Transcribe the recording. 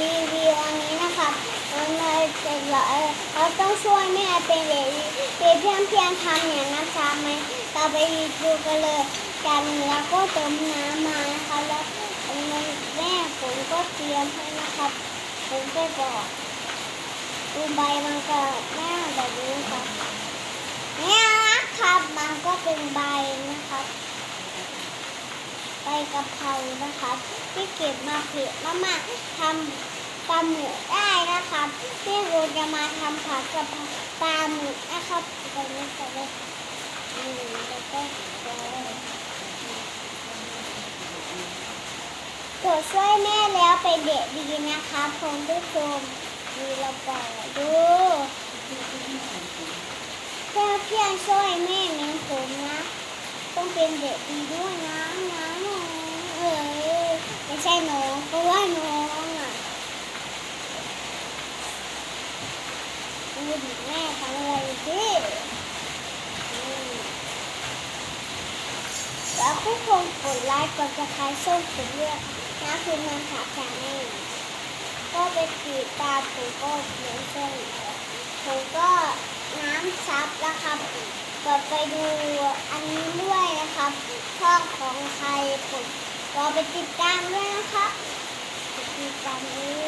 รีวิวอันนี้นะครับเราจะเราเราต้องช่วยแม่เป็นเด็กเด็กเพียงเพียงทำอย่างน้ำชาไหมเราไปดูกันเลยกันแล้วก็เติมน้ำมานะคะแล้วแม่ผมก็เตรียมให้นะครับผมไปบอกดูใบมันก็หน้าแบบนี้ครับเนี่ยนะครับ มันก็เป็นใบนะครับ ใบ กะเพรานะครับที่เก็บมาเผ็ดมากๆทำปลาหมึกได้นะครับที่เรจะมาทำผัดกะเพราปลาหมึกนะครับตรงนี้ก็เลยอืมแล้วก็ตัวช่วยแม่แล้วเป็นเด็กดีนะครับคุณผู้ชมดูเราปล่อยดูเพื่อเพียงช่วยแม่เลี้ยงผมนะ ต้องเป็นเด็กดีด้วยนะนะ น้ออไม่ใช่น้องเพราะว่าน้องอะดูดิแม่ทำอะไรดิแล้วผู้ชมกดไลค์กดจะคายส้มผมด้วยนะคือมันขาดแคลนแน่ก็ไปติดตามผมก็เหมือนเช่นผมก็น้ำซับนะครับก็ไปดูอันนี้ด้วยนะครับช่องของใครผม รอไปติดตามด้วยนะคะติดตามด้วย